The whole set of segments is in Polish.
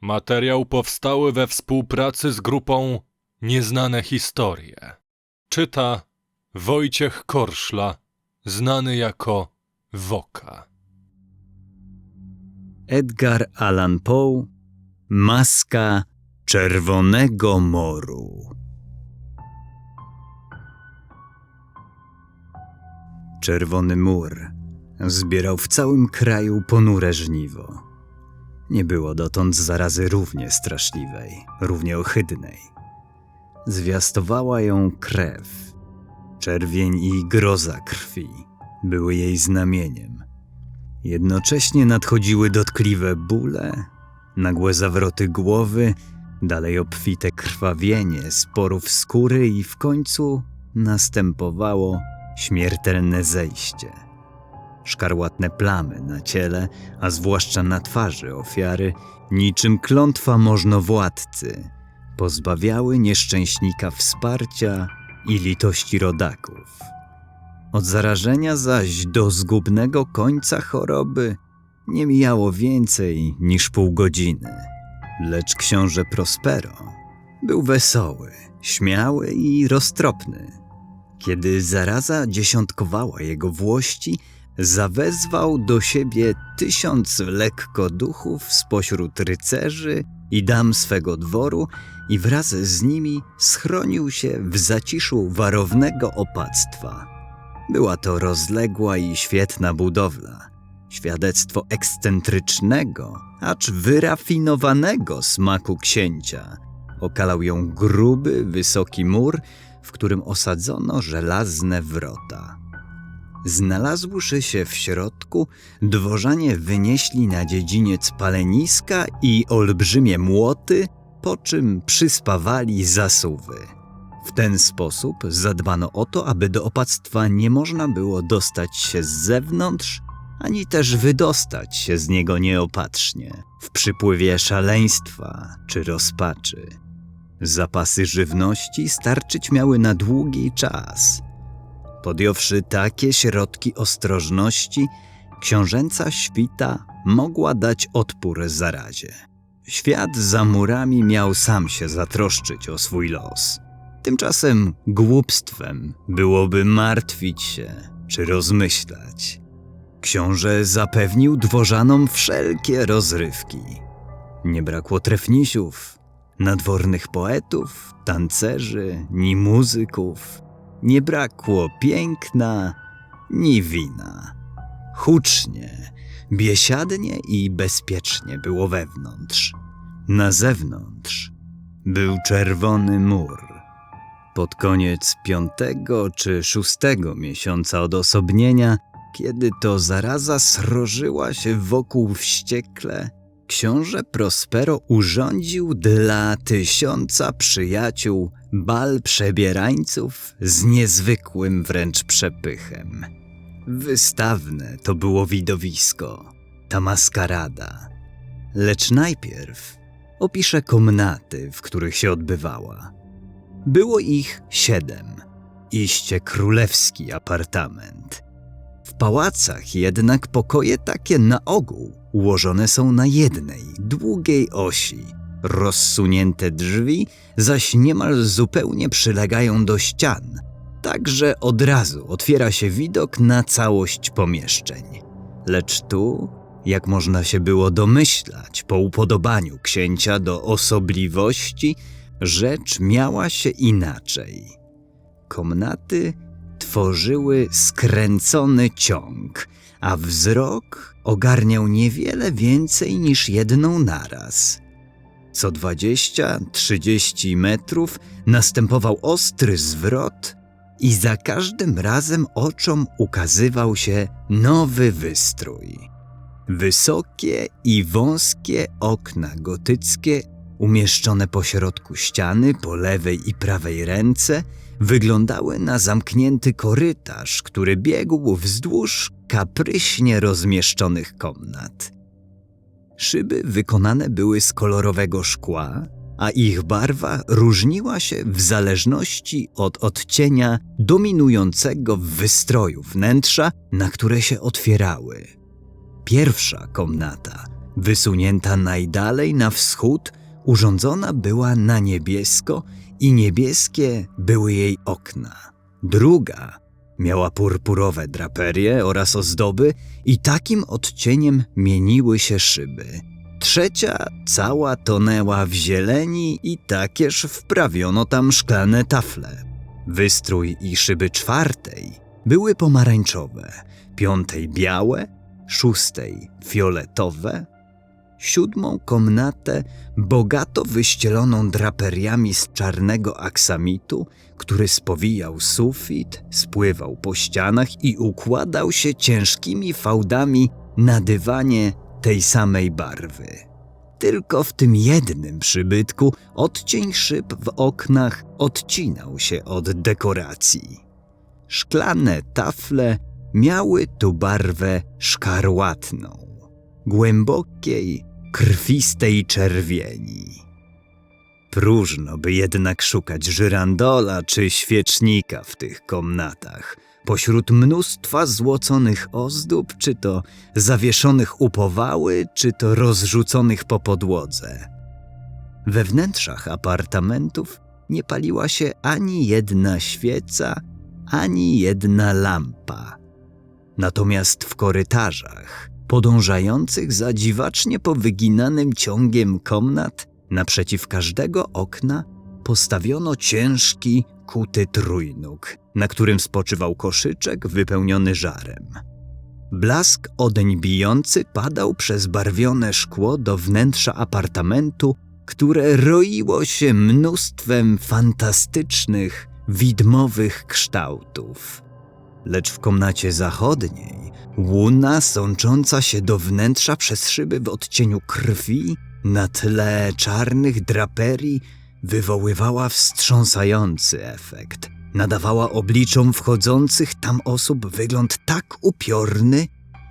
Materiał powstały we współpracy z grupą Nieznane Historie. Czyta Wojciech Korszla, znany jako Woka. Edgar Allan Poe Maska Czerwonego Moru Czerwony mur zbierał w całym kraju ponure żniwo. Nie było dotąd zarazy równie straszliwej, równie ohydnej. Zwiastowała ją krew. Czerwień i groza krwi były jej znamieniem. Jednocześnie nadchodziły dotkliwe bóle, nagłe zawroty głowy, dalej obfite krwawienie sporów skóry i w końcu następowało śmiertelne zejście. Szkarłatne plamy na ciele, a zwłaszcza na twarzy ofiary, niczym klątwa możnowładcy, pozbawiały nieszczęśnika wsparcia i litości rodaków. Od zarażenia zaś do zgubnego końca choroby nie mijało więcej niż pół godziny. Lecz książę Prospero był wesoły, śmiały i roztropny. Kiedy zaraza dziesiątkowała jego włości, zawezwał do siebie tysiąc lekkoduchów spośród rycerzy i dam swego dworu i wraz z nimi schronił się w zaciszu warownego opactwa. Była to rozległa i świetna budowla, świadectwo ekscentrycznego, acz wyrafinowanego smaku księcia. Okalał ją gruby, wysoki mur, w którym osadzono żelazne wrota. Znalazłszy się w środku, dworzanie wynieśli na dziedziniec paleniska i olbrzymie młoty, po czym przyspawali zasuwy. W ten sposób zadbano o to, aby do opactwa nie można było dostać się z zewnątrz, ani też wydostać się z niego nieopatrznie, w przypływie szaleństwa czy rozpaczy. Zapasy żywności starczyć miały na długi czas. Podjąwszy takie środki ostrożności, książęca świta mogła dać odpór zarazie. Świat za murami miał sam się zatroszczyć o swój los. Tymczasem głupstwem byłoby martwić się czy rozmyślać. Książę zapewnił dworzanom wszelkie rozrywki. Nie brakło trefnisiów, nadwornych poetów, tancerzy, ni muzyków. Nie brakło piękna, ni wina. Hucznie, biesiadnie i bezpiecznie było wewnątrz. Na zewnątrz był czerwony mur. Pod koniec piątego czy szóstego miesiąca odosobnienia, kiedy to zaraza srożyła się wokół wściekle, książę Prospero urządził dla tysiąca przyjaciół bal przebierańców z niezwykłym wręcz przepychem. Wystawne to było widowisko, ta maskarada. Lecz najpierw opiszę komnaty, w których się odbywała. Było ich siedem. Iście królewski apartament. W pałacach jednak pokoje takie na ogół ułożone są na jednej, długiej osi. Rozsunięte drzwi zaś niemal zupełnie przylegają do ścian, także od razu otwiera się widok na całość pomieszczeń. Lecz tu, jak można się było domyślać po upodobaniu księcia do osobliwości, rzecz miała się inaczej. Komnaty tworzyły skręcony ciąg, a wzrok ogarniał niewiele więcej niż jedną naraz. Co 20-30 metrów następował ostry zwrot i za każdym razem oczom ukazywał się nowy wystrój. Wysokie i wąskie okna gotyckie, umieszczone pośrodku ściany po lewej i prawej ręce, wyglądały na zamknięty korytarz, który biegł wzdłuż kapryśnie rozmieszczonych komnat. Szyby wykonane były z kolorowego szkła, a ich barwa różniła się w zależności od odcienia dominującego w wystroju wnętrza, na które się otwierały. Pierwsza komnata wysunięta najdalej na wschód, urządzona była na niebiesko i niebieskie były jej okna. Druga miała purpurowe draperie oraz ozdoby i takim odcieniem mieniły się szyby. Trzecia cała tonęła w zieleni i takież wprawiono tam szklane tafle. Wystrój i szyby czwartej były pomarańczowe, piątej białe, szóstej fioletowe, siódmą komnatę bogato wyścieloną draperiami z czarnego aksamitu, który spowijał sufit, spływał po ścianach i układał się ciężkimi fałdami na dywanie tej samej barwy. Tylko w tym jednym przybytku odcień szyb w oknach odcinał się od dekoracji. Szklane tafle miały tu barwę szkarłatną, głębokiej, krwistej czerwieni. Próżno by jednak szukać żyrandola czy świecznika w tych komnatach, pośród mnóstwa złoconych ozdób, czy to zawieszonych upowały, czy to rozrzuconych po podłodze. We wnętrzach apartamentów nie paliła się ani jedna świeca, ani jedna lampa. Natomiast w korytarzach, podążających za dziwacznie powyginanym ciągiem komnat, naprzeciw każdego okna postawiono ciężki, kuty trójnóg, na którym spoczywał koszyczek wypełniony żarem. Blask odeń bijący padał przez barwione szkło do wnętrza apartamentu, które roiło się mnóstwem fantastycznych, widmowych kształtów. Lecz w komnacie zachodniej łuna sącząca się do wnętrza przez szyby w odcieniu krwi na tle czarnych draperii wywoływała wstrząsający efekt. Nadawała obliczom wchodzących tam osób wygląd tak upiorny,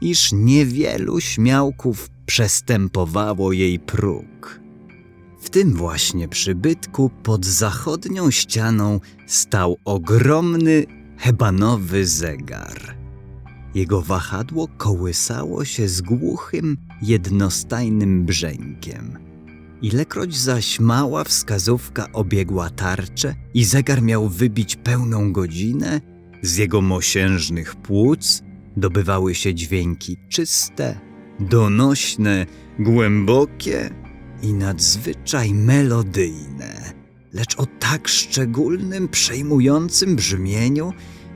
iż niewielu śmiałków przestępowało jej próg. W tym właśnie przybytku pod zachodnią ścianą stał ogromny hebanowy zegar. Jego wahadło kołysało się z głuchym, jednostajnym brzękiem. Ilekroć zaś mała wskazówka obiegła tarczę i zegar miał wybić pełną godzinę, z jego mosiężnych płuc dobywały się dźwięki czyste, donośne, głębokie i nadzwyczaj melodyjne, lecz o tak szczególnym, przejmującym brzmieniu,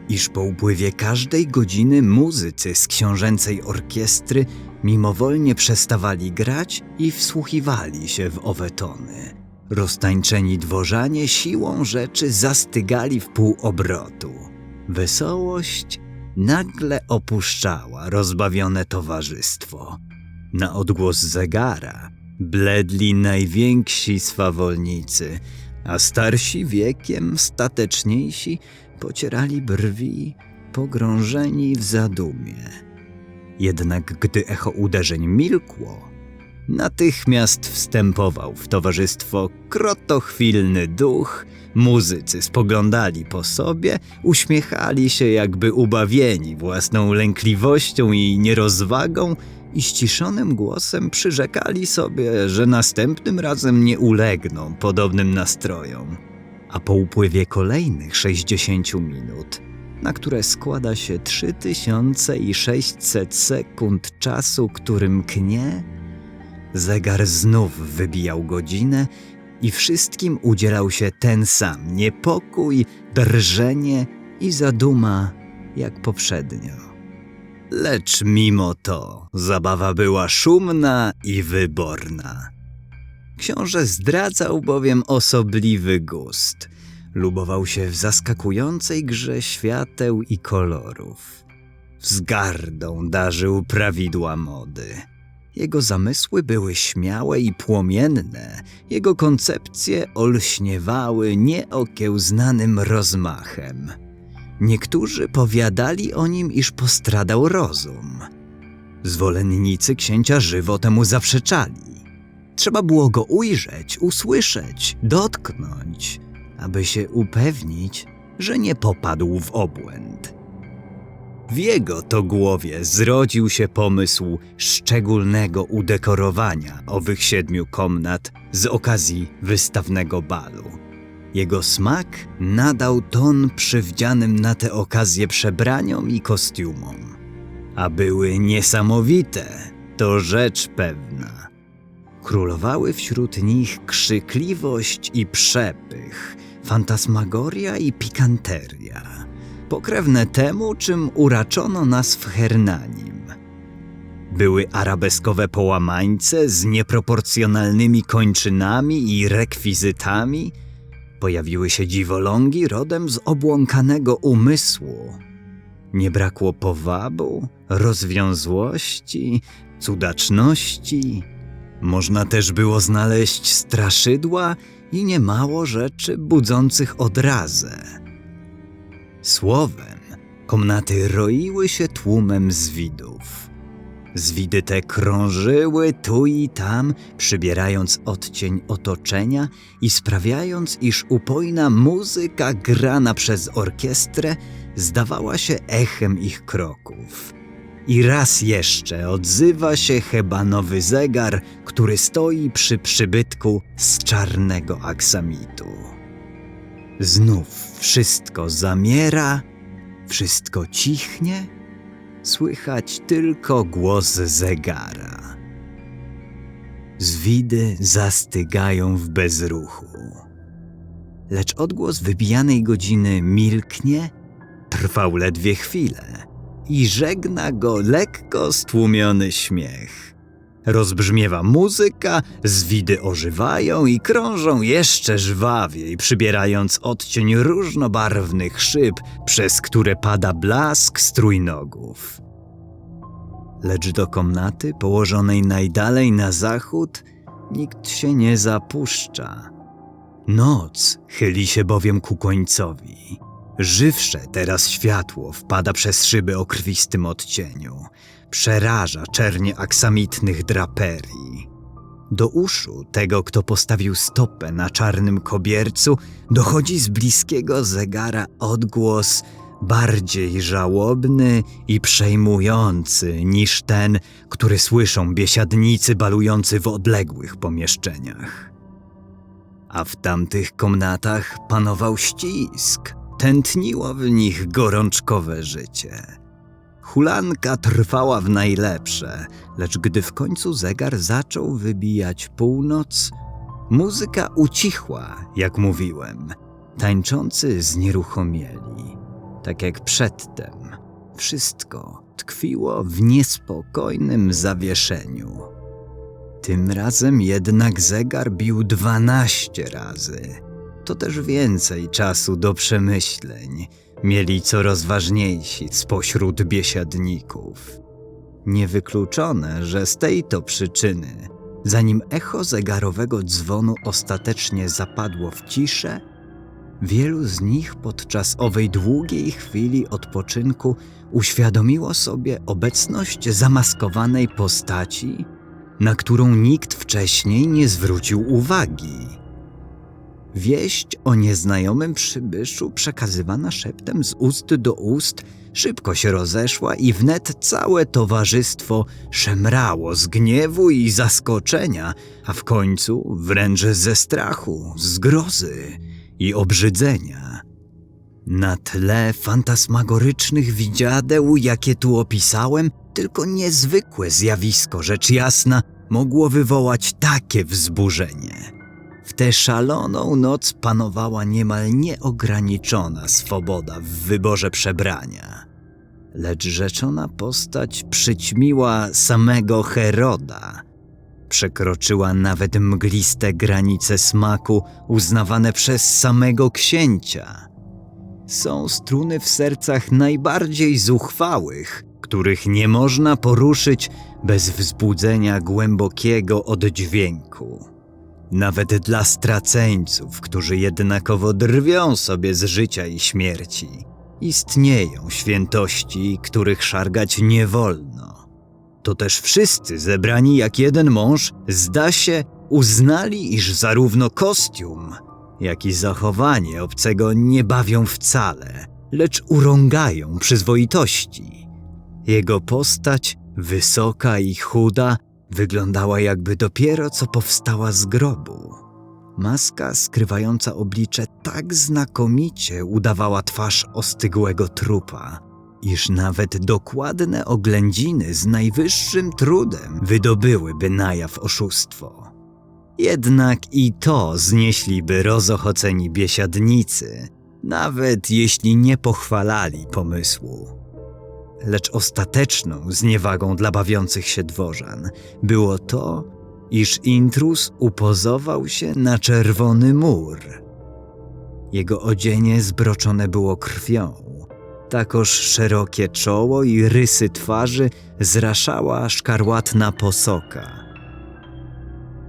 iż po upływie każdej godziny muzycy z książęcej orkiestry mimowolnie przestawali grać i wsłuchiwali się w owe tony. Roztańczeni dworzanie siłą rzeczy zastygali w pół obrotu. Wesołość nagle opuszczała rozbawione towarzystwo. Na odgłos zegara bledli najwięksi swawolnicy, a starsi wiekiem, stateczniejsi pocierali brwi, pogrążeni w zadumie. Jednak gdy echo uderzeń milkło, natychmiast wstępował w towarzystwo krotochwilny duch, muzycy spoglądali po sobie, uśmiechali się jakby ubawieni własną lękliwością i nierozwagą i ściszonym głosem przyrzekali sobie, że następnym razem nie ulegną podobnym nastrojom. A po upływie kolejnych 60 minut, na które składa się 3600 sekund czasu, którym knie, zegar znów wybijał godzinę i wszystkim udzielał się ten sam niepokój, drżenie i zaduma jak poprzednio. Lecz mimo to zabawa była szumna i wyborna. Książę zdradzał bowiem osobliwy gust. Lubował się w zaskakującej grze świateł i kolorów. Wzgardą darzył prawidła mody. Jego zamysły były śmiałe i płomienne, jego koncepcje olśniewały nieokiełznanym rozmachem. Niektórzy powiadali o nim, iż postradał rozum. Zwolennicy księcia żywo temu zaprzeczali. Trzeba było go ujrzeć, usłyszeć, dotknąć, aby się upewnić, że nie popadł w obłęd. W jego to głowie zrodził się pomysł szczególnego udekorowania owych siedmiu komnat z okazji wystawnego balu. Jego smak nadał ton przywdzianym na tę okazję przebraniom i kostiumom. A były niesamowite, to rzecz pewna. Królowały wśród nich krzykliwość i przepych, fantasmagoria i pikanteria, pokrewne temu, czym uraczono nas w Hernanim. Były arabeskowe połamańce z nieproporcjonalnymi kończynami i rekwizytami, pojawiły się dziwolągi rodem z obłąkanego umysłu. Nie brakło powabu, rozwiązłości, cudaczności. Można też było znaleźć straszydła i niemało rzeczy budzących odrazę. Słowem, komnaty roiły się tłumem zwidów. Zwidy te krążyły tu i tam, przybierając odcień otoczenia i sprawiając, iż upojna muzyka grana przez orkiestrę zdawała się echem ich kroków. I raz jeszcze odzywa się chyba nowy zegar, który stoi przy przybytku z czarnego aksamitu. Znów wszystko zamiera, wszystko cichnie, słychać tylko głos zegara. Zwidy zastygają w bezruchu. Lecz odgłos wybijanej godziny milknie, trwał ledwie chwilę i żegna go lekko stłumiony śmiech. Rozbrzmiewa muzyka, zwidy ożywają i krążą jeszcze żwawiej, przybierając odcień różnobarwnych szyb, przez które pada blask strójnogów. Lecz do komnaty położonej najdalej na zachód nikt się nie zapuszcza. Noc chyli się bowiem ku końcowi. Żywsze teraz światło wpada przez szyby o krwistym odcieniu. Przeraża czernie aksamitnych draperii. Do uszu tego, kto postawił stopę na czarnym kobiercu, dochodzi z bliskiego zegara odgłos bardziej żałobny i przejmujący niż ten, który słyszą biesiadnicy balujący w odległych pomieszczeniach. A w tamtych komnatach panował ścisk, tętniło w nich gorączkowe życie. Hulanka trwała w najlepsze, lecz gdy w końcu zegar zaczął wybijać północ, muzyka ucichła, jak mówiłem. Tańczący znieruchomieli. Tak jak przedtem, wszystko tkwiło w niespokojnym zawieszeniu. Tym razem jednak zegar bił dwanaście razy. To też więcej czasu do przemyśleń mieli coraz ważniejsi spośród biesiadników. Niewykluczone, że z tej to przyczyny, zanim echo zegarowego dzwonu ostatecznie zapadło w ciszę, wielu z nich podczas owej długiej chwili odpoczynku uświadomiło sobie obecność zamaskowanej postaci, na którą nikt wcześniej nie zwrócił uwagi. Wieść o nieznajomym przybyszu, przekazywana szeptem z ust do ust, szybko się rozeszła i wnet całe towarzystwo szemrało z gniewu i zaskoczenia, a w końcu wręcz ze strachu, zgrozy i obrzydzenia. Na tle fantasmagorycznych widziadeł, jakie tu opisałem, tylko niezwykłe zjawisko, rzecz jasna, mogło wywołać takie wzburzenie. W tę szaloną noc panowała niemal nieograniczona swoboda w wyborze przebrania. Lecz rzeczona postać przyćmiła samego Heroda. Przekroczyła nawet mgliste granice smaku uznawane przez samego księcia. Są struny w sercach najbardziej zuchwałych, których nie można poruszyć bez wzbudzenia głębokiego oddźwięku. Nawet dla straceńców, którzy jednakowo drwią sobie z życia i śmierci, istnieją świętości, których szargać nie wolno. To też wszyscy zebrani jak jeden mąż, zda się, uznali, iż zarówno kostium, jak i zachowanie obcego nie bawią wcale, lecz urągają przyzwoitości. Jego postać, wysoka i chuda, wyglądała jakby dopiero co powstała z grobu. Maska skrywająca oblicze tak znakomicie udawała twarz ostygłego trupa, iż nawet dokładne oględziny z najwyższym trudem wydobyłyby na jaw oszustwo. Jednak i to znieśliby rozochoceni biesiadnicy, nawet jeśli nie pochwalali pomysłu. Lecz ostateczną zniewagą dla bawiących się dworzan było to, iż intruz upozował się na czerwony mur. Jego odzienie zbroczone było krwią, takoż szerokie czoło i rysy twarzy zraszała szkarłatna posoka.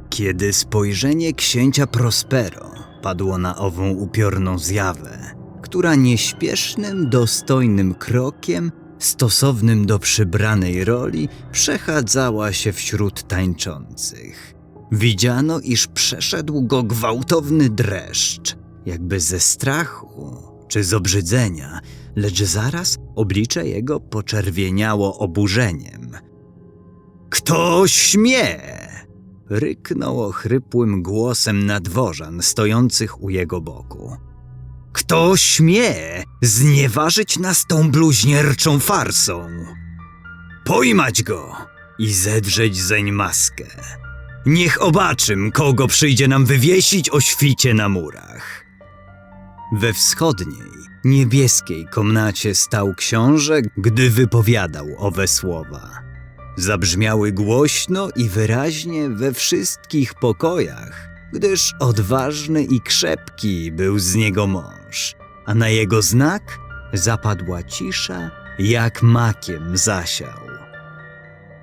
Kiedy spojrzenie księcia Prospero padło na ową upiorną zjawę, która nieśpiesznym, dostojnym krokiem, stosownym do przybranej roli, przechadzała się wśród tańczących. Widziano, iż przeszedł go gwałtowny dreszcz, jakby ze strachu czy z obrzydzenia, lecz zaraz oblicze jego poczerwieniało oburzeniem. Kto śmie? ryknął ochrypłym głosem nadworzan stojących u jego boku. Kto śmie znieważyć nas tą bluźnierczą farsą? Pojmać go i zedrzeć zeń maskę. Niech obaczym, kogo przyjdzie nam wywiesić o świcie na murach. We wschodniej, niebieskiej komnacie stał książę, gdy wypowiadał owe słowa zabrzmiały głośno i wyraźnie we wszystkich pokojach, gdyż odważny i krzepki był z niego mąż, a na jego znak zapadła cisza, jak makiem zasiał.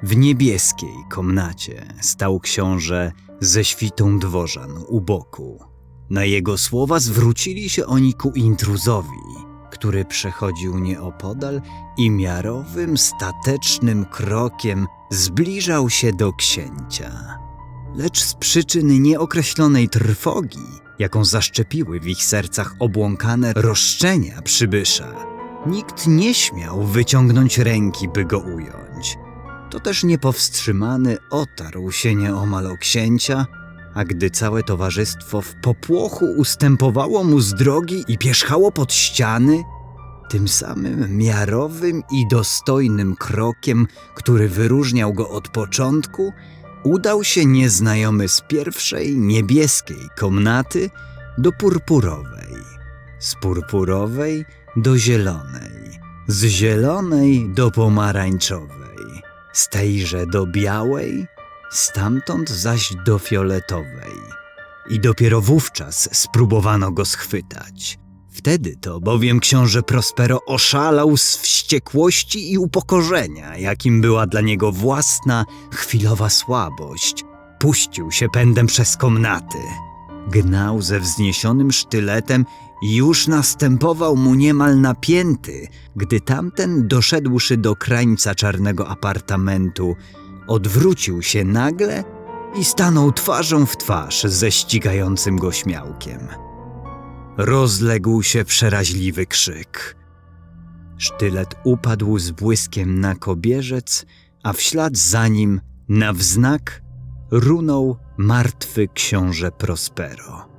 W niebieskiej komnacie stał książę ze świtą dworzan u boku. Na jego słowa zwrócili się oni ku intruzowi, który przechodził nieopodal i miarowym, statecznym krokiem zbliżał się do księcia. Lecz z przyczyn nieokreślonej trwogi, jaką zaszczepiły w ich sercach obłąkane roszczenia przybysza, nikt nie śmiał wyciągnąć ręki, by go ująć. To też niepowstrzymany otarł się nieomal o księcia, a gdy całe towarzystwo w popłochu ustępowało mu z drogi i pierzchało pod ściany, tym samym miarowym i dostojnym krokiem, który wyróżniał go od początku, udał się nieznajomy z pierwszej niebieskiej komnaty do purpurowej, z purpurowej do zielonej, z zielonej do pomarańczowej, z tejże do białej, stamtąd zaś do fioletowej. I dopiero wówczas spróbowano go schwytać. Wtedy to bowiem książę Prospero oszalał z wściekłości i upokorzenia, jakim była dla niego własna, chwilowa słabość. Puścił się pędem przez komnaty. Gnał ze wzniesionym sztyletem i już następował mu niemal napięty, gdy tamten, doszedłszy do krańca czarnego apartamentu, odwrócił się nagle i stanął twarzą w twarz ze ścigającym go śmiałkiem. Rozległ się przeraźliwy krzyk. Sztylet upadł z błyskiem na kobierzec, a w ślad za nim, na wznak, runął martwy książę Prospero.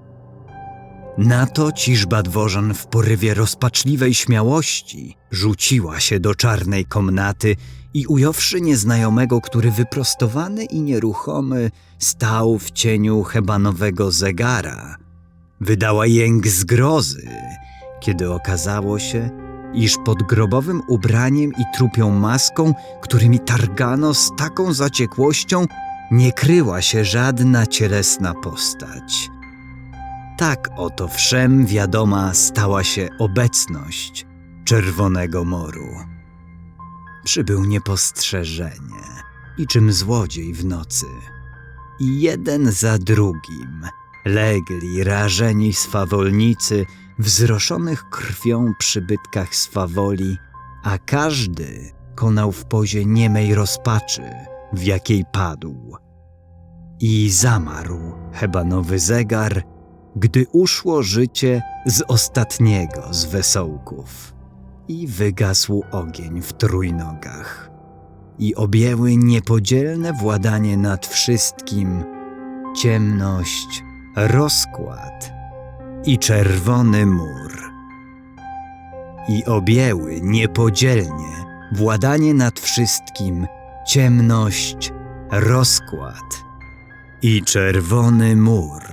Na to ciżba dworzan w porywie rozpaczliwej śmiałości rzuciła się do czarnej komnaty i ująwszy nieznajomego, który wyprostowany i nieruchomy stał w cieniu hebanowego zegara, wydała jęk zgrozy, kiedy okazało się, iż pod grobowym ubraniem i trupią maską, którymi targano z taką zaciekłością, nie kryła się żadna cielesna postać. Tak oto wszem wiadoma stała się obecność Czerwonego Moru. Przybył niepostrzeżenie, niczym złodziej w nocy. I jeden za drugim legli rażeni swawolnicy wzroszonych krwią przybytkach swawoli, a każdy konał w pozie niemej rozpaczy, w jakiej padł. I zamarł hebanowy zegar, gdy uszło życie z ostatniego z wesołków. i wygasł ogień w trójnogach. I objęły niepodzielne władanie nad wszystkim ciemność, rozkład i czerwony mur. I objęły niepodzielnie władanie nad wszystkim ciemność, rozkład i czerwony mur.